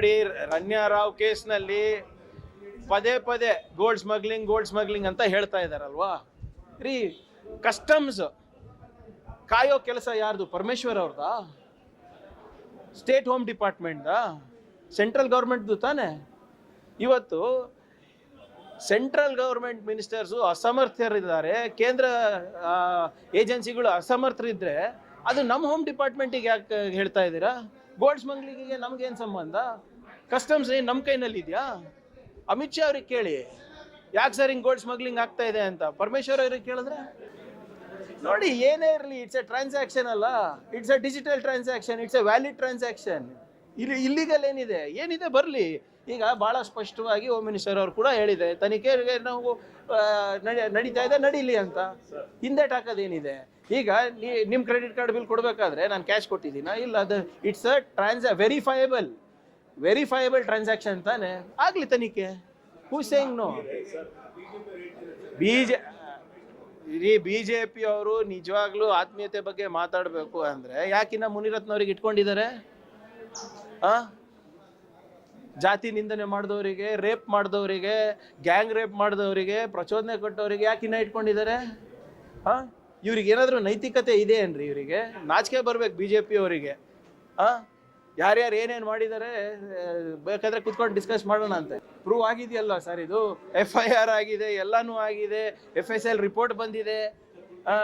ನೋಡಿ, ರನ್ಯಾ ರಾವ್ ಕೇಸ್ನಲ್ಲಿ ಪದೇ ಪದೇ ಗೋಲ್ಡ್ ಸ್ಮಗ್ಲಿಂಗ್ ಗೋಲ್ಡ್ ಸ್ಮಗ್ಲಿಂಗ್ ಅಂತ ಹೇಳ್ತಾ ಇದಾರಲ್ವಾ? ರೀ ಕಸ್ಟಮ್ಸ್ ಕಾಯೋ ಕೆಲಸ ಯಾರ್ದು? ಪರಮೇಶ್ವರ್ ಅವ್ರದಾ? ಸ್ಟೇಟ್ ಹೋಮ್ ಡಿಪಾರ್ಟ್ಮೆಂಟ್ದಾ ಸೆಂಟ್ರಲ್ ಗೌರ್ಮೆಂಟ್ದು ತಾನೆ? ಇವತ್ತು ಸೆಂಟ್ರಲ್ ಗೌರ್ಮೆಂಟ್ ಮಿನಿಸ್ಟರ್ಸು ಅಸಮರ್ಥರಿದ್ದಾರೆ. ಕೇಂದ್ರ ಏಜೆನ್ಸಿಗಳು ಅಸಮರ್ಥರಿದ್ದರೆ ಅದು ನಮ್ಮ ಹೋಮ್ ಡಿಪಾರ್ಟ್ಮೆಂಟಿಗೆ ಯಾಕೆ ಹೇಳ್ತಾ ಇದ್ದೀರಾ? ಗೋಲ್ಡ್ ಸ್ಮಗ್ಲಿಂಗಿಗೆ ನಮ್ಗೇನು ಸಂಬಂಧ? ಕಸ್ಟಮ್ಸ್ ಏನು ನಮ್ಮ ಕೈನಲ್ಲಿ ಇದೆಯಾ ಅಮಿತ್ ಶಾ ಅವ್ರಿಗೆ ಕೇಳಿ. ಯಾಕೆ ಸರ್ ಹಿಂಗೆ ಗೋಲ್ಡ್ ಸ್ಮಗ್ಲಿಂಗ್ ಆಗ್ತಾ ಇದೆ ಅಂತ? ಪರಮೇಶ್ವರ್ ಅವ್ರಿಗೆ ಕೇಳಿದ್ರೆ, ನೋಡಿ ಏನೇ ಇರಲಿ ಇಟ್ಸ್ ಎ ಟ್ರಾನ್ಸಾಕ್ಷನ್ ಅಲ್ಲ. It's a digital transaction it's a valid transaction ಇಲ್ಲಿ ಇಲ್ಲಿಗಲ್ ಏನಿದೆ? ಏನಿದೆ ಬರಲಿ. ಈಗ ಭಾಳ ಸ್ಪಷ್ಟವಾಗಿ ಹೋಮ್ ಮಿನಿಸ್ಟರ್ ಅವರು ಕೂಡ ಹೇಳಿದೆ ತನಿಖೆಗೆ ನಾವು ನಡೀತಾ ಇದೆ, ನಡೀಲಿ ಅಂತ. ಹಿಂದೇಟ್ ಹಾಕೋದೇನಿದೆ? ಈಗ ನಿಮ್ಮ ಕ್ರೆಡಿಟ್ ಕಾರ್ಡ್ ಬಿಲ್ ಕೊಡಬೇಕಾದ್ರೆ ನಾನು ಕ್ಯಾಶ್ ಕೊಟ್ಟಿದ್ದೀನಾ? ಇಲ್ಲ, ಅದು it's a trans verifiable verifiable transaction ತಾನೆ? ಆಗಲಿ ತನಿಖೆ. ಹೂ ಸೇಯಿಂಗ್ ನೋ ಜೆ ಇಡೀ ಬಿ ಜೆ ಪಿ ಅವರು ನಿಜವಾಗ್ಲೂ ಆತ್ಮೀಯತೆ ಬಗ್ಗೆ ಮಾತಾಡಬೇಕು ಅಂದರೆ ಯಾಕಿನ್ನ ಮುನಿರತ್ನವ್ರಿಗೆ ಇಟ್ಕೊಂಡಿದ್ದಾರೆ? ಆ? ಜಾತಿ ನಿಂದನೆ ಮಾಡಿದವರಿಗೆ ರೇಪ್ ಮಾಡಿದವರಿಗೆ ಗ್ಯಾಂಗ್ ರೇಪ್ ಮಾಡಿದವರಿಗೆ, ಪ್ರಚೋದನೆ ಕೊಟ್ಟವರಿಗೆ ಯಾಕೆ ಇನ್ನ ಇಟ್ಕೊಂಡಿದ್ದಾರೆ? ಹಾ ಇವ್ರಿಗೆ ಏನಾದರೂ ನೈತಿಕತೆ ಇದೆ ಏನ್ರಿ ಇವರಿಗೆ? ನಾಚಿಕೆ ಬರ್ಬೇಕು ಬಿ ಜೆ ಪಿ ಅವರಿಗೆ. ಆ? ಯಾರ್ಯಾರು ಏನೇನು ಮಾಡಿದ್ದಾರೆ ಬೇಕಾದ್ರೆ ಕುತ್ಕೊಂಡು ಡಿಸ್ಕಸ್ ಮಾಡೋಣ ಅಂತೆ. ಪ್ರೂವ್ ಆಗಿದೆಯಲ್ಲ ಸರ್ ಇದು? ಎಫ್ ಐ ಆರ್ ಆಗಿದೆ, ಎಲ್ಲನೂ ಆಗಿದೆ ಎಫ್ ಎಸ್ ಎಲ್ ರಿಪೋರ್ಟ್ ಬಂದಿದೆ. ಹಾ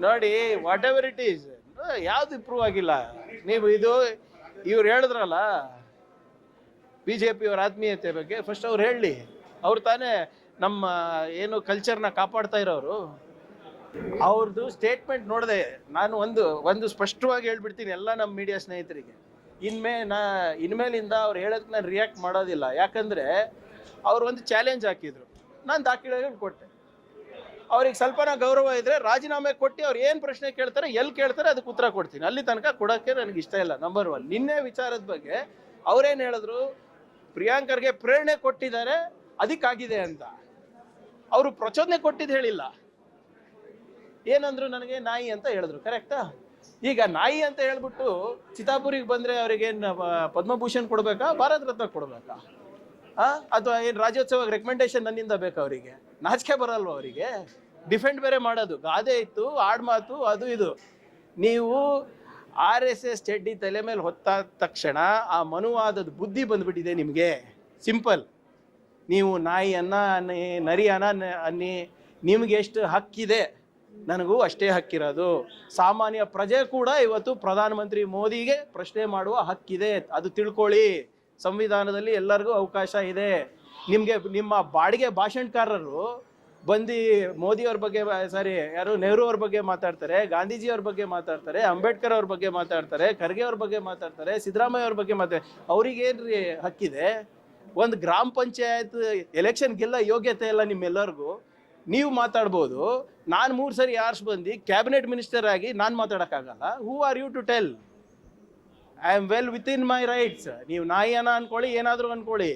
ನೋಡಿ ವಾಟ್ ಎವರ್ ಇಟ್ ಈಸ್ ಯಾವ್ದು ಪ್ರೂವ್ ಆಗಿಲ್ಲ. ನೀವು ಇದು ಇವ್ರು ಹೇಳಿದ್ರಲ್ಲ ಬಿ ಜೆ ಪಿ ಅವ್ರ ಆತ್ಮೀಯತೆ ಬಗ್ಗೆ ಫಸ್ಟ್ ಅವ್ರು ಹೇಳಿ. ಅವ್ರು ತಾನೇ ನಮ್ಮ ಏನು ಕಲ್ಚರ್ನ ಕಾಪಾಡ್ತಾ ಇರೋರು. ಅವ್ರದ್ದು ಸ್ಟೇಟ್ಮೆಂಟ್ ನೋಡಿದೆ ನಾನು ಒಂದು ಒಂದು ಸ್ಪಷ್ಟವಾಗಿ ಹೇಳ್ಬಿಡ್ತೀನಿ ಎಲ್ಲ ನಮ್ಮ ಮೀಡಿಯಾ ಸ್ನೇಹಿತರಿಗೆ. ಇನ್ಮೇ ನಾ, ಇನ್ಮೇಲಿಂದ ಅವ್ರು ಹೇಳೋದಕ್ಕೆ ನಾನು ರಿಯಾಕ್ಟ್ ಮಾಡೋದಿಲ್ಲ. ಯಾಕಂದರೆ ಅವ್ರು ಒಂದು ಚಾಲೆಂಜ್ ಹಾಕಿದ್ರು. ನಾನು ದಾಖಲೆಗಳು ಕೊಟ್ಟೆ. ಅವ್ರಿಗೆ ಸ್ವಲ್ಪನ ಗೌರವ ಇದ್ರೆ ರಾಜೀನಾಮೆ ಕೊಟ್ಟು ಅವ್ರು ಏನು ಪ್ರಶ್ನೆ ಕೇಳ್ತಾರೆ, ಎಲ್ಲಿ ಕೇಳ್ತಾರೆ ಅದಕ್ಕೆ ಉತ್ತರ ಕೊಡ್ತೀನಿ. ಅಲ್ಲಿ ತನಕ ಕೊಡೋಕ್ಕೆ ನನಗೆ ಇಷ್ಟ ಇಲ್ಲ. ನಂಬರ್ ಒನ್ ನಿನ್ನೆ ವಿಚಾರದ ಬಗ್ಗೆ ಅವ್ರೇನು ಹೇಳಿದ್ರು, ಪ್ರಿಯಾಂಕರ್ಗೆ ಪ್ರೇರಣೆ ಕೊಟ್ಟಿದ್ದಾರೆ, ಅದಕ್ಕಾಗಿದೆ ಅಂತ. ಅವರು ಪ್ರಚೋದನೆ ಕೊಟ್ಟಿದ್ದು ಹೇಳಿಲ್ಲ. ಏನಂದ್ರು ನನಗೆ ನಾಯಿ ಅಂತ ಹೇಳಿದ್ರು ಕರೆಕ್ಟಾ ಈಗ ನಾಯಿ ಅಂತ ಹೇಳ್ಬಿಟ್ಟು ಚಿತಾಪುರಿಗೆ ಬಂದ್ರೆ ಅವರಿಗೆ ಪದ್ಮಭೂಷಣ್ ಕೊಡಬೇಕಾ, ಭಾರತ ರತ್ನ ಕೊಡ್ಬೇಕಾ? ಅಥವಾ ಏನು ರಾಜ್ಯೋತ್ಸವ ರೆಕಮೆಂಡೇಶನ್ ನನ್ನಿಂದ ಬೇಕು ಅವರಿಗೆ? ನಾಚಿಕೆ ಬರಲ್ವ ಅವರಿಗೆ? ಡಿಫೆಂಡ್ ಬೇರೆ ಮಾಡೋದು. ಗಾದೆ ಇತ್ತು ಆಡ್ಮಾತು ಅದು ಇದು. ನೀವು ಆರ್ ಎಸ್ ಎಸ್ ಚಡ್ಡಿ ತಲೆ ಮೇಲೆ ಹೊತ್ತಾದ ತಕ್ಷಣ ಆ ಮನುವಾದದ ಬುದ್ಧಿ ಬಂದ್ಬಿಟ್ಟಿದೆ ನಿಮಗೆ. ಸಿಂಪಲ್ ನೀವು ನಾಯಿ ಅನ್ನ ನರಿ ಅನ್ನ ಅನ್ನಿ, ನಿಮ್ಗೆ ಎಷ್ಟು ಹಕ್ಕಿದೆ? ನನಗೂ ಅಷ್ಟೇ ಹಕ್ಕಿರೋದು. ಸಾಮಾನ್ಯ ಪ್ರಜೆ ಕೂಡ ಇವತ್ತು ಪ್ರಧಾನಮಂತ್ರಿ ಮೋದಿಗೆ ಪ್ರಶ್ನೆ ಮಾಡುವ ಹಕ್ಕಿದೆ. ಅದು ತಿಳ್ಕೊಳ್ಳಿ. ಸಂವಿಧಾನದಲ್ಲಿ ಎಲ್ಲರಿಗೂ ಅವಕಾಶ ಇದೆ. ನಿಮಗೆ, ನಿಮ್ಮ ಬಾಡಿಗೆ ಭಾಷಣಕಾರರು ಬಂದು ಮೋದಿಯವ್ರ ಬಗ್ಗೆ ಸಾರಿ ಯಾರು, ನೆಹರು ಅವ್ರ ಬಗ್ಗೆ ಮಾತಾಡ್ತಾರೆ, ಗಾಂಧೀಜಿ ಅವ್ರ ಬಗ್ಗೆ ಮಾತಾಡ್ತಾರೆ, ಅಂಬೇಡ್ಕರ್ ಅವ್ರ ಬಗ್ಗೆ ಮಾತಾಡ್ತಾರೆ, ಖರ್ಗೆ ಅವ್ರ ಬಗ್ಗೆ ಮಾತಾಡ್ತಾರೆ, ಸಿದ್ದರಾಮಯ್ಯ ಅವ್ರ ಬಗ್ಗೆ ಮಾತಾಡ್ತಾರೆ ಅವ್ರಿಗೇನ್ರಿ ಹಕ್ಕಿದೆ ಒಂದು ಗ್ರಾಮ ಪಂಚಾಯತ್ ಎಲೆಕ್ಷನ್ ಗೆಲ್ಲ ಯೋಗ್ಯತೆ ಇಲ್ಲ ನಿಮ್ಮೆಲ್ಲರಿಗೂ. ನೀವು ಮಾತಾಡ್ಬೋದು. ನಾನು ಮೂರು ಸರಿ ಯಾರ್ಸ್ ಬಂದು ಕ್ಯಾಬಿನೆಟ್ ಮಿನಿಸ್ಟರ್ ಆಗಿ ನಾನು ಮಾತಾಡೋಕ್ಕಾಗಲ್ಲ. Who are you to tell I am well with in my rights ನೀವು ನಾಯಿಯನ ಅನ್ಕೊಳ್ಳಿ, ಏನಾದರೂ ಅನ್ಕೊಳ್ಳಿ.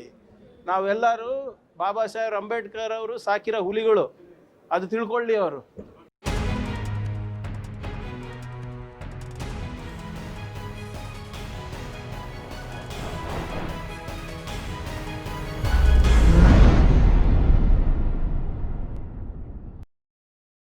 ನಾವೆಲ್ಲರೂ ಬಾಬಾ ಸಾಹೇಬ್ ಅಂಬೇಡ್ಕರ್ ಅವರು ಸಾಕಿರೋ ಹುಲಿಗಳು. ಅದು ತಿಳ್ಕೊಳ್ಳಿ ಅವರು.